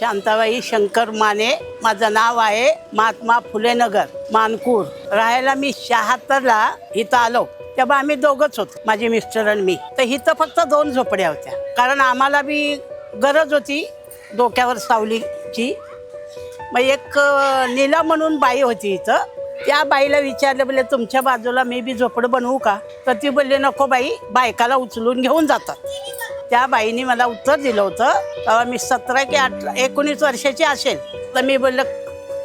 शांताबाई शंकर माने माझं नाव आहे महात्मा फुले नगर राहायला मी शहात्तरला इथं आलो. तेव्हा आम्ही दोघंच होतो माझे मिस्टर आणि मी. तर इथं फक्त दोन झोपड्या होत्या. कारण आम्हाला बी गरज होती डोक्यावर सावलीची. मग एक नीला म्हणून बाई होती इथं. त्या बाईला विचारलं बोलले तुमच्या बाजूला मी बी झोपडं बनवू का? तर ती बोलली नको बाई बायकाला उचलून घेऊन जातात. त्या बाईने मला उत्तर दिलं होतं. तेव्हा मी सतरा की अठरा एकोणीस वर्षाची असेल. तर मी बोललं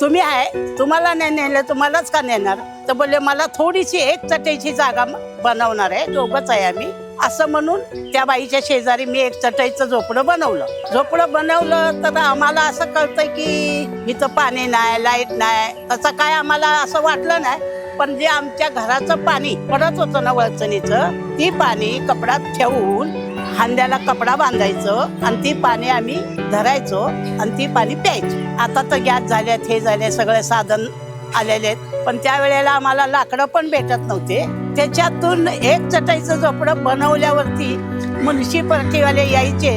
तुम्ही आहे तुम्हाला नाही नेलं तुम्हालाच का नेणार? तर बोलले मला थोडीशी एक चटईची जागा बनवणार आहे दोघंच आहे आम्ही. असं म्हणून त्या बाईच्या शेजारी मी एक चटईचं झोपडं बनवलं. झोपडं बनवलं तर आम्हाला असं कळतं की इथं पाणी नाही लाइट नाही. तसं काय आम्हाला असं वाटलं नाही. पण जे आमच्या घराचं पाणी पडत होतं ना वळचणीचं ती पाणी कपड्यात ठेवून हांड्याला कपडा बांधायचं आणि ती पाणी आम्ही धरायचो आणि ती पाणी प्यायचो. आता तर गॅस झाल्यात हे झाले सगळे साधन आलेले आहेत. पण त्यावेळेला आम्हाला लाकडं पण भेटत नव्हते. त्याच्यातून एक चटाईचं झोपडं बनवल्यावरती म्युन्सिपाल्टीवाले यायचे.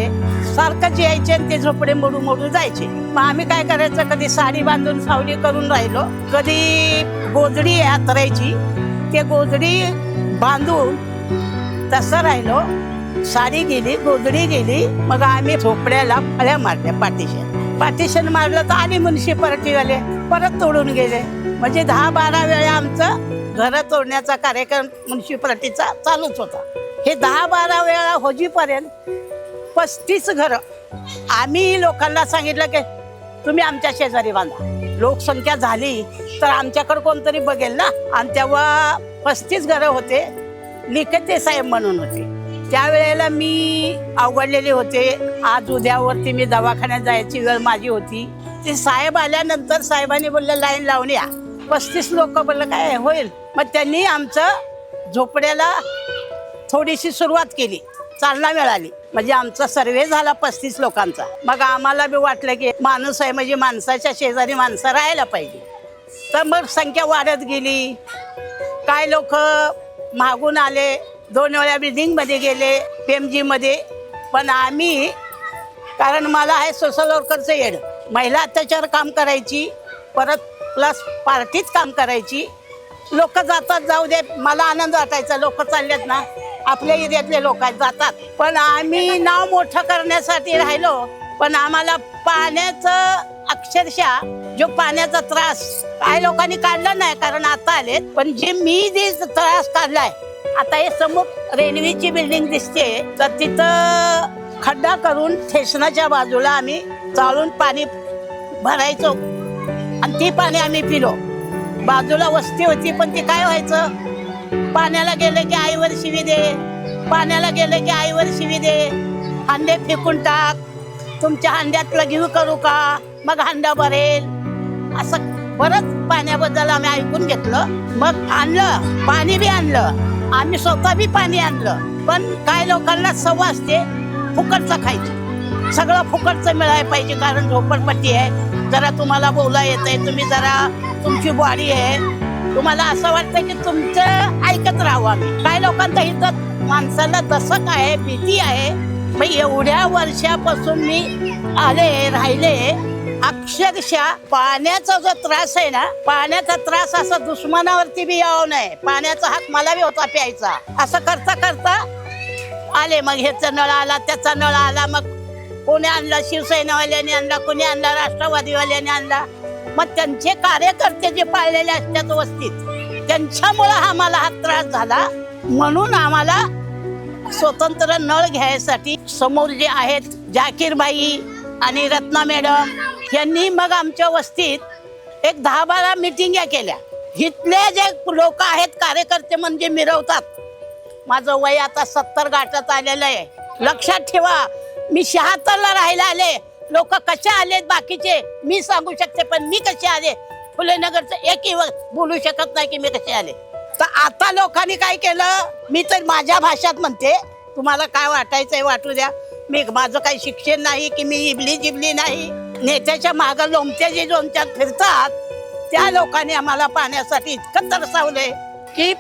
सारखंच यायचे आणि ते झोपडे मोडू मोडू जायचे. मग आम्ही काय करायचं? कधी साडी बांधून सावली करून राहिलो. कधी गोजडी यात्रायची ते गोजडी बांधून तसं राहिलो. साडी गेली गोदडी गेली मग आम्ही झोपड्याला फळ्या मारल्या पार्टिशन पार्टिशन मारलं तर आली म्युन्सिपाल्टीवाले परत तोडून गेले. म्हणजे दहा बारा वेळा आमचं घर तोडण्याचा कार्यक्रम म्युन्सिपाल्टीचा चालूच होता. हे दहा बारा वेळा होजीपर्यंत पस्तीस घर. आम्ही लोकांना सांगितलं की तुम्ही आमच्या शेजारी बांधा. लोकसंख्या झाली तर आमच्याकडे कोणतरी बघेल ना? आणि तेव्हा पस्तीस घरं होते लिखते साहेब म्हणून होते. त्यावेळेला मी अवघडलेले होते. आज उद्यावरती मी दवाखान्यात जायची वेळ माझी होती. ते साहेब आल्यानंतर साहेबांनी बोललं लाईन लावून या. पस्तीस लोक बोललं काय होईल? मग त्यांनी आमचं झोपड्याला थोडीशी सुरुवात केली. चालना मिळाली. म्हणजे आमचा सर्वे झाला पस्तीस लोकांचा. मग आम्हाला बी वाटलं की माणूस आहे म्हणजे माणसाच्या शेजारी माणसं राहायला पाहिजे. तर मग संख्या वाढत गेली. काय लोक मागून आले? दोन वेळा बिल्डिंगमध्ये गेले पी एम जीमध्ये पण आम्ही कारण मला आहे सोशल वर्करचं येड महिला अत्याचार काम करायची परत प्लस पार्टीत काम करायची. लोक जातात जाऊ दे मला आनंद वाटायचा लोक चाललेत ना. आपल्या एरियातले लोक जातात. पण आम्ही नाव मोठं करण्यासाठी राहिलो पण आम्हाला पाण्याचं अक्षरशः जो पाण्याचा त्रास काही लोकांनी काढला नाही कारण आता आलेत. पण जे मी जे त्रास काढलाय आता हे समोर रेल्वेची बिल्डिंग दिसते. तर तिथं खड्डा करून स्टेशनाच्या बाजूला आम्ही चालून पाणी भरायचो. आणि ती पाणी आम्ही पिलो. बाजूला वस्ती होती पण ती काय व्हायचं? पाण्याला गेलं की आईवर शिवी दे. पाण्याला गेलं की आईवर शिवी दे. हांडे फेकून टाक. तुमच्या हांड्यातलं घेऊ करू का? मग हांडा भरेल. असं परत पाण्याबद्दल आम्ही ऐकून घेतलं. मग आणलं. पाणी बी आणलं. आम्ही स्वतः बी पाणी आणलं. पण काय लोकांना सवय असते फुकटचं खायचं. सगळं फुकटचं मिळायला पाहिजे कारण झोपडपट्टी आहे. जरा तुम्हाला बोला येत आहे तुम्ही जरा तुमची बॉडी आहे. तुम्हाला असं वाटतं की तुमचं ऐकत राहावं आम्ही. काय लोकांचं इथं माणसाला तसं काय आहे, भीती आहे. मग एवढ्या वर्षापासून मी आले राहिले. अक्षरशः पाण्याचा जो त्रास आहे ना पाण्याचा त्रास असा दुश्मनावरती बी यावं नाही. पाण्याचा हात मला बी होता प्यायचा. असं करता करता आले मग ह्याचा नळ आला त्याचा नळ आला मग कोणी आणला शिवसेनावाल्याने आणला कोणी आणला राष्ट्रवादीवाल्याने आणला. मग त्यांचे कार्यकर्ते जे पाळलेले असतात वस्तीत त्यांच्यामुळं आम्हाला हा त्रास झाला. म्हणून आम्हाला स्वतंत्र नळ घ्यायसाठी समोर जे आहेत जाकीरबाई आणि रत्ना मॅडम यांनी मग आमच्या वस्तीत एक दहा बारा मिटिंग्या केल्या. इथले जे लोक आहेत कार्यकर्ते म्हणजे मिरवतात माझं वय आता सत्तर गाठत आलेलं आहे. लक्षात ठेवा मी शहात्तरला राहायला आले. लोक कसे आलेत बाकीचे मी सांगू शकते पण मी कसे आले? फुले नगरचं एकही बोलू शकत नाही की मी कसे आले. तर आता लोकांनी काय केलं? मी तर माझ्या भाषात म्हणते तुम्हाला काय वाटायचंय वाटू द्या. मी माझं काही शिक्षण नाही की मी इबली जिबली नाही. नेत्याच्या मागं लोमत्या जे लोमच्यात फिरतात त्या लोकांनी आम्हाला पाण्यासाठी इतकं तरसावलंय. की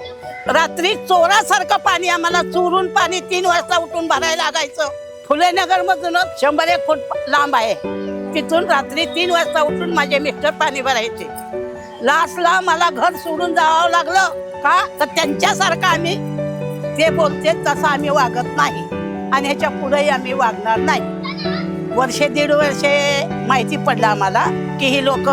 रात्री चोरासारखं पाणी आम्हाला चोरून पाणी तीन वाजता उठून भरायला लागायचं. फुले नगर मधूनच शंभर एक फूट लांब आहे. तिथून रात्री तीन वाजता उठून माझे मिस्टर पाणी भरायचे. लास्टला मला घर सोडून जावं लागलं. का? तर त्यांच्यासारखं आम्ही ते बोलते तसं आम्ही वागत नाही. आणि ह्याच्या पुढेही आम्ही वागणार नाही. वर्षे दीड वर्षे माहिती पडलं आम्हाला की ही लोक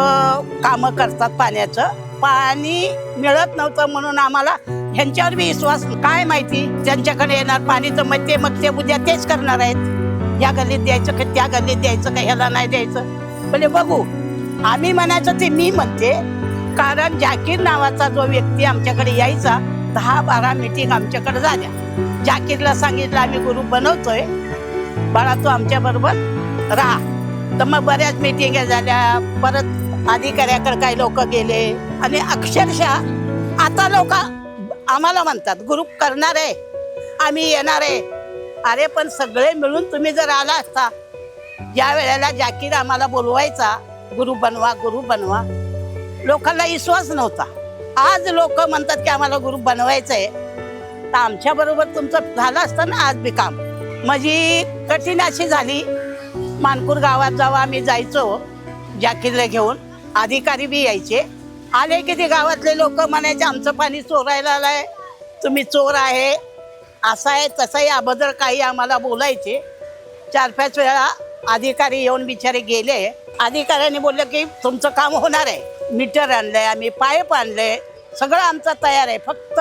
कामं करतात पाण्याचं. पाणी मिळत नव्हतं म्हणून आम्हाला ह्यांच्यावर बी विश्वास काय माहिती? त्यांच्याकडे येणार पाणी तर मग ते मग ते उद्या तेच करणार आहेत. या गल्लीत द्यायचं का त्या गल्लीत द्यायचं का ह्याला नाही द्यायचं? म्हणजे बघू आम्ही म्हणायचं ते मी म्हणते. कारण जाकीर नावाचा जो व्यक्ती आमच्याकडे यायचा दहा बारा मिटिंग आमच्याकडे झाल्या. जाकीरला सांगितलं आम्ही ग्रुप बनवतोय. बाळा तू आमच्या बरोबर राहा. तर मग बऱ्याच मिटिंग झाल्या. परत अधिकाऱ्याकडे काही लोक गेले. आणि अक्षरशः आता लोक आम्हाला म्हणतात ग्रुप करणार आहे. आम्ही येणार आहे. अरे पण सगळे मिळून तुम्ही जर आला असता ज्या वेळेला जाकीर आम्हाला बोलवायचा. गुरु बनवा गुरु बनवा. लोकांना विश्वास नव्हता. आज लोक म्हणतात की आम्हाला ग्रुप बनवायचं आहे तर आमच्या बरोबर तुमचं झालं असतं ना आज बी काम माझी कठीण अशी झाली. मानपूर गावात जावा आम्ही जायचो जॅकेटला घेऊन. अधिकारी बी यायचे. आले की ते गावातले लोक म्हणायचे आमचं पाणी चोरायला आलाय. तुम्ही चोर आहे. असं आहे तसंही अभद्र काही आम्हाला बोलायचे. चार पाच वेळा अधिकारी येऊन बिचारे गेले. अधिकाऱ्यांनी बोलले की तुमचं काम होणार आहे. मीटर आणलं आहे आम्ही पाईप आहे सगळं आमचं तयार आहे. फक्त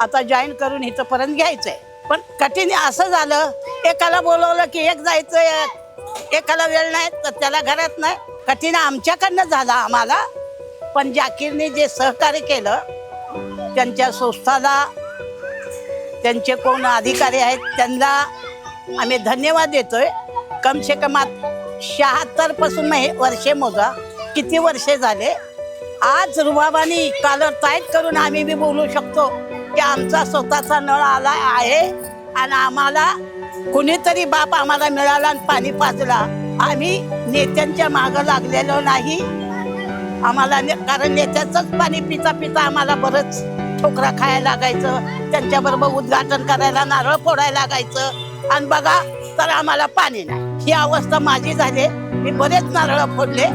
आता जॉईन करून इथंपर्यंत आहे पण कठीण असं झालं एकाला बोलवलं की एक जायचं एकाला वेळ नाही तर त्याला घरात नाही. कठीण आमच्याकडनं झालं आम्हाला. पण जाकीरने जे सहकार्य केलं त्यांच्या संस्थाला त्यांचे कोण अधिकारी आहेत त्यांना आम्ही धन्यवाद देतोय. आहे कमसे कमात शहात्तरपासून पासून वर्षे मोजा. किती वर्षे झाले? आज रुबाबानी कालर टाईट करून आम्ही बी बोलू शकतो की आमचा स्वतःचा नळ आला आहे आणि आम्हाला कुणीतरी बाप आम्हाला मिळाला आणि पाणी पाजला. आम्ही नेत्यांच्या मागं लागलेलो नाही. आम्हाला ने- कारण नेत्याचंच पाणी पिता पिता आम्हाला बरंच ठोकरा खायला लागायचं. त्यांच्याबरोबर उद्घाटन करायला नारळ फोडायला लागायचं. आणि बघा तर आम्हाला पाणी नाही. ही अवस्था माझी झाली. मी बरेच नारळ फोडले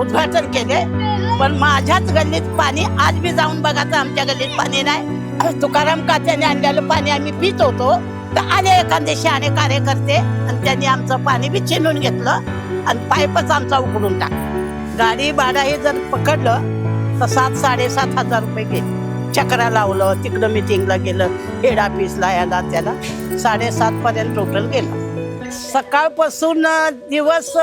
उद्घाटन केले. पण माझ्याच गल्लीत पाणी आज बी जाऊन बघा तर आमच्या गल्लीत पाणी नाही. तुकाराम कात्याने आणलेलं पाणी आम्ही पित होतो. तर आले एखादे शहाणे कार्यकर्ते आणि त्यांनी आमचं पाणी बी छिनून घेतलं आणि पाईपच आमचा उकडून टाकला. गाडी भाडा हे जर पकडलं तर सात साडेसात हजार रुपये गेले. चक्रा लावलं तिकडं मिटिंगला गेलं हेड ऑफिसला याला त्याला साडेसात पर्यंत टोटल गेलं. सकाळपासून दिवस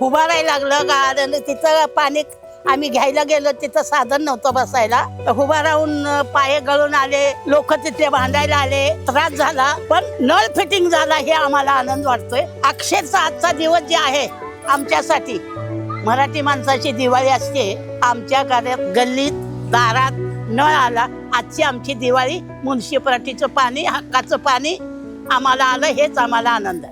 उभा राहायला लागलं कारण तिथं पाणी आम्ही घ्यायला गेलो तिथं साधन नव्हतं बसायला. उभा राहून पाय गळून आले लोक तिथे भांडायला आले. त्रास झाला पण नळ फिटिंग झाला हे आम्हाला आनंद वाटतोय. अक्षरचा आजचा दिवस जे आहे आमच्यासाठी मराठी माणसाची दिवाळी असते. आमच्या घरात गल्लीत दारात नळ आला. आजची आमची दिवाळी म्युन्सिपालिटीचं पाणी हक्काचं पाणी आम्हाला आलं हेच आम्हाला आनंद आहे.